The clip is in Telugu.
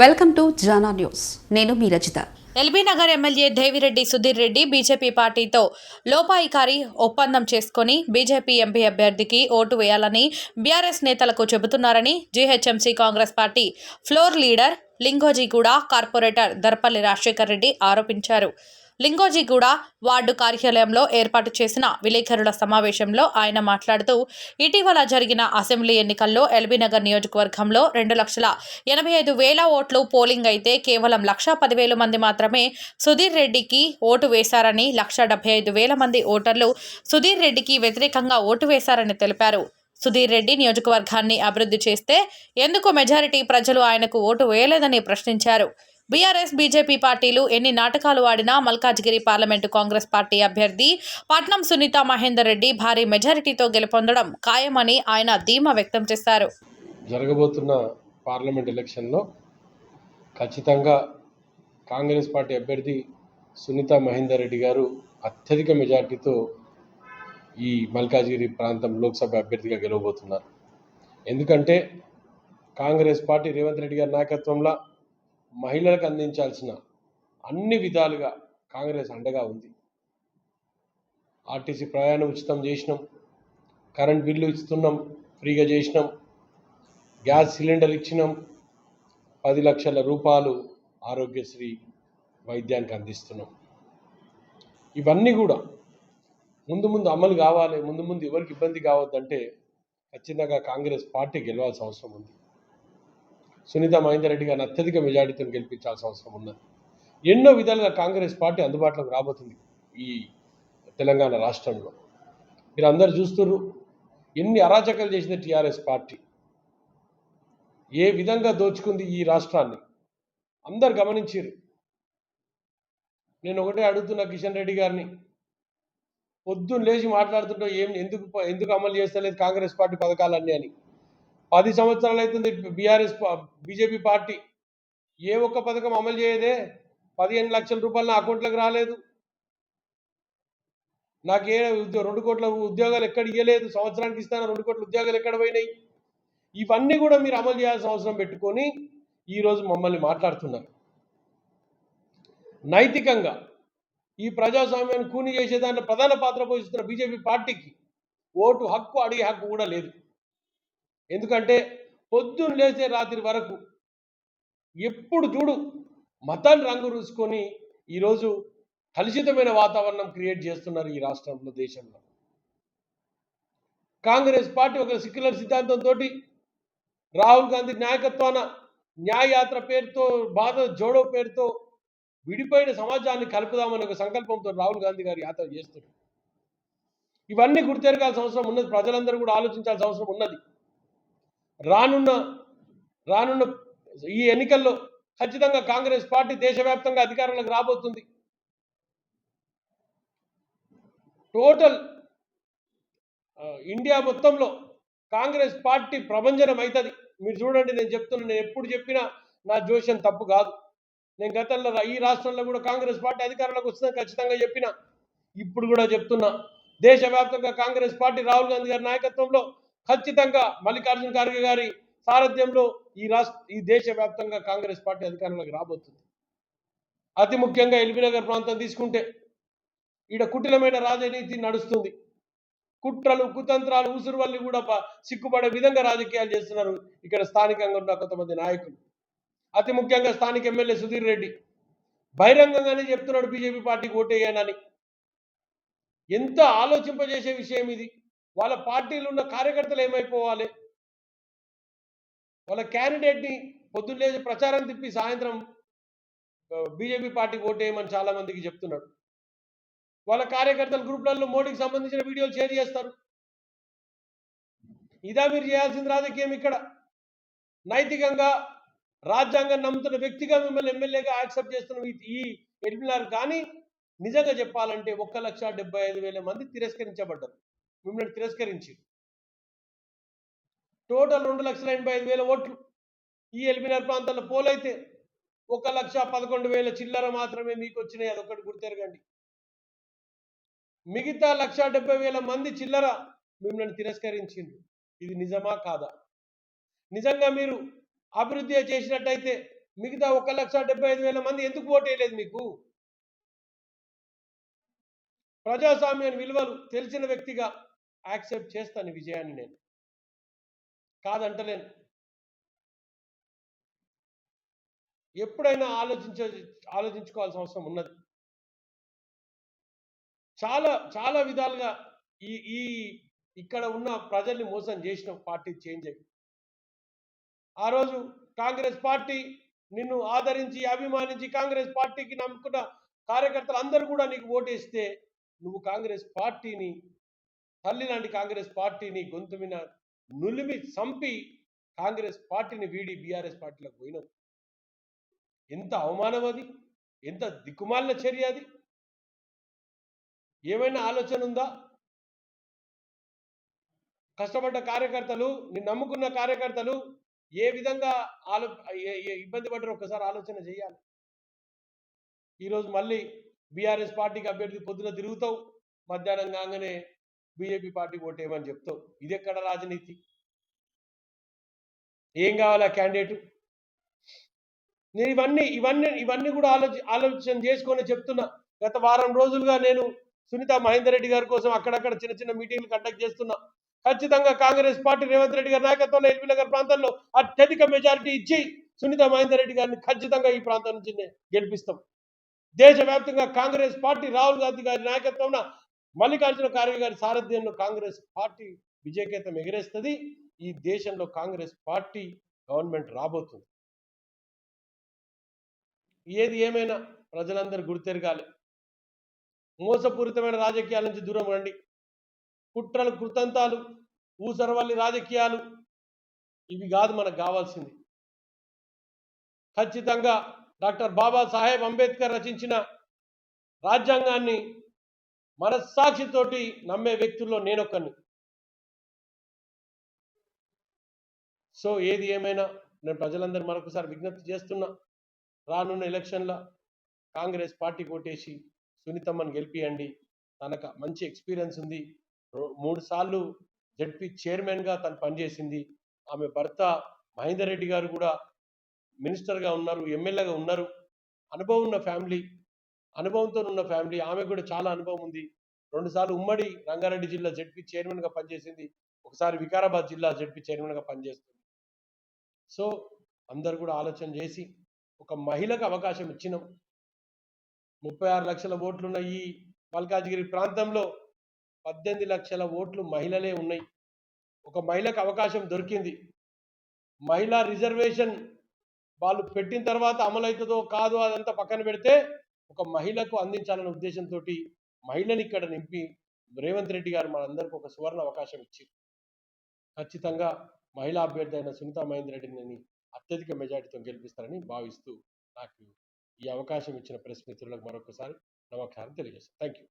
వెల్కమ్ టు జానా న్యూస్. నేను మీ Rachita. LB Nagar MLA Devireddy Sudheer Reddy BJP పార్టీతో లోపాయికారి ఒప్పందం చేసుకుని బీజేపీ ఎంపీ అభ్యర్థికి ఓటు వేయాలని బీఆర్ఎస్ నేతలకు చెబుతున్నారని GHMC Congress party floor leader Lingojiguda corporator Darpalli Rajasekhar Reddy ఆరోపించారు. లింగోజీగూడ వార్డు కార్యాలయంలో ఏర్పాటు చేసిన విలేకరుల సమావేశంలో ఆయన మాట్లాడుతూ ఇటీవల జరిగిన అసెంబ్లీ ఎన్నికల్లో ఎల్బీనగర్ నియోజకవర్గంలో రెండు లక్షల ఎనభై ఐదు వేల ఓట్లు పోలింగ్ అయితే కేవలం లక్ష పదివేల మంది మాత్రమే సుధీర్ రెడ్డికి ఓటు వేశారని లక్ష డెబ్బై ఐదు వేల మంది ఓటర్లు సుధీర్ రెడ్డికి వ్యతిరేకంగా ఓటు వేశారని తెలిపారు. సుధీర్ రెడ్డి నియోజకవర్గాన్ని అభివృద్ధి చేస్తే ఎందుకు మెజారిటీ ప్రజలు ఆయనకు ఓటు వేయలేదని ప్రశ్నించారు. బీఆర్ఎస్ బీజేపీ పార్టీలు ఎన్ని నాటకాలు ఆడినా మల్కాజ్గిరి పార్లమెంటు కాంగ్రెస్ పార్టీ అభ్యర్థి పట్నం సునీత మహేందర్ రెడ్డి భారీ మెజారిటీతో గెలుపొందడం ఖాయమని ఆయన ధీమా వ్యక్తం చేశారు. జరగబోతున్న పార్లమెంట్ ఎలక్షన్లో ఖచ్చితంగా కాంగ్రెస్ పార్టీ అభ్యర్థి సునీత మహేందర్ రెడ్డి గారు అత్యధిక మెజార్టీతో ఈ మల్కాజ్గిరి ప్రాంతం లోక్సభ అభ్యర్థిగా గెలవబోతున్నారు. ఎందుకంటే కాంగ్రెస్ పార్టీ రేవంత్ రెడ్డి గారి నాయకత్వంలో మహిళలకు అందించాల్సిన అన్ని విధాలుగా కాంగ్రెస్ అండగా ఉంది. ఆర్టీసీ ప్రయాణం ఉచితం చేసినాం. కరెంట్ బిల్లు ఇస్తున్నాం. ఫ్రీగా చేసినాం. గ్యాస్ సిలిండర్ ఇచ్చినాం. పది లక్షల రూపాయలు ఆరోగ్యశ్రీ వైద్యానికి అందిస్తున్నాం. ఇవన్నీ కూడా ముందు ముందు అమలు కావాలి ముందు ముందు ఎవరికి ఇబ్బంది కావద్దంటే ఖచ్చితంగా కాంగ్రెస్ పార్టీ గెలవాల్సిన అవసరం ఉంది. సునీత మహేందర్ రెడ్డి గారిని అత్యధిక మెజార్టీతో గెలిపించాల్సిన అవసరం ఉన్నది. ఎన్నో విధాలుగా కాంగ్రెస్ పార్టీ అందుబాటులోకి రాబోతుంది ఈ తెలంగాణ రాష్ట్రంలో. మీరు అందరు చూస్తున్నారు ఎన్ని అరాచకాలు చేసింది టీఆర్ఎస్ పార్టీ. ఏ విధంగా దోచుకుంది ఈ రాష్ట్రాన్ని? అందరు గమనించారు నేను ఒకటే అడుగుతున్నా కిషన్ రెడ్డి గారిని. పొద్దున్న లేచి మాట్లాడుతుంటే ఏం ఎందుకు ఎందుకు అమలు చేస్తలేదు కాంగ్రెస్ పార్టీ పథకాలన్నీ అని. పది సంవత్సరాలు అవుతుంది బీఆర్ఎస్ బీజేపీ పార్టీ. ఏ ఒక్క పథకం అమలు చేయదే. పదిహేను లక్షల రూపాయలు నా అకౌంట్లోకి రాలేదు. నాకే ఉద్యో- రెండు కోట్ల ఉద్యోగాలు ఎక్కడ ఇవ్వలేదు సంవత్సరానికి ఇస్తాను రెండు కోట్ల ఉద్యోగాలు ఎక్కడ పోయినాయి? ఇవన్నీ కూడా మీరు అమలు చేయాల్సిన అవసరం పెట్టుకొని ఈరోజు మమ్మల్ని మాట్లాడుతున్నారు. నైతికంగా ఈ ప్రజాస్వామ్యాన్ని కూని చేసే దాంట్లో ప్రధాన పాత్ర పోషిస్తున్న బీజేపీ పార్టీకి ఓటు హక్కు అడిగే హక్కు కూడా లేదు. ఎందుకంటే పొద్దున్న లేచే రాత్రి వరకు ఎప్పుడు చూడు మతాన్ని రంగు రూసుకొని ఈరోజు కలుషితమైన వాతావరణం క్రియేట్ చేస్తున్నారు ఈ రాష్ట్రంలో దేశంలో. కాంగ్రెస్ పార్టీ ఒక సెక్యులర్ సిద్ధాంతంతో రాహుల్ గాంధీ నాయకత్వాన న్యాయయాత్ర పేరుతో బాధ జోడో పేరుతో విడిపోయిన సమాజాన్ని కలుపుదామనే ఒక సంకల్పంతో రాహుల్ గాంధీ గారు యాత్ర చేస్తున్నారు. ఇవన్నీ గుర్తెరగాల్సిన అవసరం ఉన్నది ప్రజలందరూ కూడా ఆలోచించాల్సిన అవసరం ఉన్నది. రానున్న రానున్న ఈ ఎన్నికల్లో ఖచ్చితంగా కాంగ్రెస్ పార్టీ దేశవ్యాప్తంగా అధికారంలోకి రాబోతుంది. టోటల్ ఇండియా మొత్తంలో కాంగ్రెస్ పార్టీ ప్రభంజనం అవుతుంది మీరు చూడండి నేను చెప్తున్నా నేను ఎప్పుడు చెప్పినా నా జోష్యం తప్పు కాదు. నేను గతంలో రా- ఈ రాష్ట్రంలో కూడా కాంగ్రెస్ పార్టీ అధికారంలోకి వస్తుందని ఖచ్చితంగా చెప్పిన. ఇప్పుడు కూడా చెప్తున్నా దేశవ్యాప్తంగా కాంగ్రెస్ పార్టీ రాహుల్ గాంధీ గారి నాయకత్వంలో ఖచ్చితంగా మల్లికార్జున ఖార్గే గారి సారథ్యంలో ఈ రాష్ట్ర ఈ దేశవ్యాప్తంగా కాంగ్రెస్ పార్టీ అధికారంలోకి రాబోతుంది. అతి ముఖ్యంగా ఎల్బీనగర్ ప్రాంతం తీసుకుంటే ఈడ కుటిలమైన రాజనీతి నడుస్తుంది. కుట్రలు కుతంత్రాలు ఉసురువల్లి కూడా సిక్కుపడే సిగ్గుపడే విధంగా రాజకీయాలు చేస్తున్నారు ఇక్కడ స్థానికంగా ఉన్న కొంతమంది నాయకులు. అతి ముఖ్యంగా స్థానిక ఎమ్మెల్యే సుధీర్ రెడ్డి. బహిరంగంగానే చెప్తున్నాడు బీజేపీ పార్టీకి ఓటేయనని ఎంత ఆలోచింపజేసే విషయం ఇది? వాళ్ళ పార్టీలు ఉన్న కార్యకర్తలు ఏమైపోవాలి? వాళ్ళ క్యాండిడేట్ని పొద్దున్నేది ప్రచారం తిప్పి సాయంత్రం బీజేపీ పార్టీ ఓటేయమని చాలా మందికి చెప్తున్నాడు. వాళ్ళ కార్యకర్తల గ్రూప్లలో మోడీకి సంబంధించిన వీడియోలు షేర్ చేస్తారు. ఇదా మీరు చేయాల్సింది రాజకీయం ఇక్కడ. నైతికంగా రాజ్యాంగం నమ్ముతున్న వ్యక్తిగా మిమ్మల్ని ఎమ్మెల్యేగా యాక్సెప్ట్ చేస్తున్న ఈ- ఈ ఎల్బినార్ కానీ నిజంగా చెప్పాలంటే ఒక్క లక్ష డెబ్బై ఐదు వేల మంది తిరస్కరించబడ్డారు. మిమ్మల్ని తిరస్కరించి టోటల్ రెండు లక్షల ఎనభై ఐదు వేల ఓట్లు ఈ ఎల్బినార్ ప్రాంతంలో పోలైతే ఒక లక్ష పదకొండు వేల చిల్లర మాత్రమే మీకు వచ్చినాయి అదొకటి గుర్తెరగండి. మిగతా లక్ష డెబ్బై వేల మంది చిల్లర మిమ్మల్ని తిరస్కరించిండ్రు ఇది నిజమా కాదా? నిజంగా మీరు అభివృద్ధి చేసినట్టయితే మిగతా ఒక లక్ష డెబ్బై ఐదు వేల మంది ఎందుకు ఓటేయలేదు మీకు? ప్రజాస్వామ్య విలువలు తెలిసిన వ్యక్తిగా యాక్సెప్ట్ చేస్తాను విజయాన్ని నేను. కాదంటలేను. ఎప్పుడైనా ఆలోచించ ఆలోచించుకోవాల్సిన అవసరం ఉన్నది. చాలా చాలా విధాలుగా ఈ ఈ ఇక్కడ ఉన్న ప్రజల్ని మోసం చేసిన పార్టీ చేంజ్ అయ్యి. ఆ రోజు కాంగ్రెస్ పార్టీ నిన్ను ఆదరించి అభిమానించి కాంగ్రెస్ పార్టీకి నమ్ముకున్న కార్యకర్తలు అందరూ కూడా నీకు ఓటేస్తే నువ్వు కాంగ్రెస్ పార్టీని తల్లి లాంటి కాంగ్రెస్ పార్టీని గొంతు మీద నులిమి చంపి కాంగ్రెస్ పార్టీని వీడి బీఆర్ఎస్ పార్టీలోకి పోయినాం. ఎంత అవమానం అది? ఎంత దిక్కుమాలిన చర్య అది? ఏమైనా ఆలోచన ఉందా? కష్టపడ్డ కార్యకర్తలు నేను నమ్ముకున్న కార్యకర్తలు ఏ విధంగా ఆలో ఏ- ఇబ్బంది పడ్డారో ఒకసారి ఆలోచన చేయాలి. ఈరోజు మళ్ళీ బీఆర్ఎస్ పార్టీకి అభ్యర్థి పొద్దున తిరుగుతావు. మధ్యాహ్నం కాగానే బీజేపీ పార్టీ ఓటేయమని చెప్తావు. ఇది ఎక్కడ రాజనీతి? ఏం కావాలి ఆ క్యాండిడేట్? నేను ఇవన్నీ ఇవన్నీ ఇవన్నీ కూడా ఆలోచి ఆలోచన చేసుకొని చెప్తున్నా. గత వారం రోజులుగా నేను సునీత మహేందర్ రెడ్డి గారి కోసం అక్కడక్కడ చిన్న చిన్న మీటింగ్లు కండక్ట్ చేస్తున్నా. ఖచ్చితంగా కాంగ్రెస్ పార్టీ రేవంత్ రెడ్డి గారి నాయకత్వంలో ఎల్బీ నగర్ ప్రాంతంలో అత్యధిక మెజారిటీ ఇచ్చి సునీత మహేందర్ రెడ్డి గారిని ఖచ్చితంగా ఈ ప్రాంతం నుంచి గెలిపిస్తాం. దేశవ్యాప్తంగా కాంగ్రెస్ పార్టీ రాహుల్ గాంధీ గారి నాయకత్వంలో మల్లికార్జున ఖార్గే గారి సారథ్యంలో కాంగ్రెస్ పార్టీ విజయకేతం ఎగరేస్తుంది. ఈ దేశంలో కాంగ్రెస్ పార్టీ గవర్నమెంట్ రాబోతుంది. ఏది ఏమైనా ప్రజలందరూ గుర్తెరగాలి. మోసపూరితమైన రాజకీయాల నుంచి దూరం రండి. కుట్రలు కృతంతాలు ఊసరవల్లి రాజకీయాలు ఇవి కాదు మనకు కావాల్సింది. ఖచ్చితంగా డాక్టర్ బాబాసాహెబ్ అంబేద్కర్ రచించిన రాజ్యాంగాన్ని మనస్సాక్షితోటి నమ్మే వ్యక్తుల్లో నేనొక్కని సో ఏది ఏమైనా నేను ప్రజలందరూ మరొకసారి విజ్ఞప్తి చేస్తున్నా రానున్న ఎలక్షన్ల కాంగ్రెస్ పార్టీ కొట్టేసి సునీతమ్మని గెలిపియండి. తనకు మంచి ఎక్స్పీరియన్స్ ఉంది. మూడు సార్లు జడ్పీ చైర్మన్గా తను పనిచేసింది. ఆమె భర్త మహేందర్ రెడ్డి గారు కూడా మినిస్టర్గా ఉన్నారు ఎమ్మెల్యేగా ఉన్నారు. అనుభవం ఉన్న ఫ్యామిలీ. అనుభవంతో ఉన్న ఫ్యామిలీ. ఆమె కూడా చాలా అనుభవం ఉంది. రెండుసార్లు ఉమ్మడి రంగారెడ్డి జిల్లా జడ్పీ చైర్మన్గా పనిచేసింది. ఒకసారి వికారాబాద్ జిల్లా జడ్పీ చైర్మన్గా పనిచేస్తుంది. సో అందరు కూడా ఆలోచన చేసి ఒక మహిళకు అవకాశం ఇచ్చినాం. ముప్పై ఆరు లక్షల ఓట్లున్న ఈ మల్కాజ్గిరి ప్రాంతంలో పద్దెనిమిది లక్షల ఓట్లు మహిళలే ఉన్నాయి. ఒక మహిళకు అవకాశం దొరికింది. మహిళా రిజర్వేషన్ వాళ్ళు పెట్టిన తర్వాత అమలవుతుందో కాదో అదంతా పక్కన పెడితే ఒక మహిళకు అందించాలనే ఉద్దేశంతో మహిళని ఇక్కడ నింపి రేవంత్ రెడ్డి గారు మనందరికీ ఒక సువర్ణ అవకాశం ఇచ్చారు ఖచ్చితంగా మహిళా అభ్యర్థి అయిన సునీతా మహేందర్ రెడ్డిని అత్యధిక మెజార్టీతో గెలిపిస్తారని భావిస్తూ నాకు ఈ అవకాశం ఇచ్చిన ప్రెస్ మిత్రులకు మరొకసారి నమస్కారం తెలియజేస్తాను. Thank you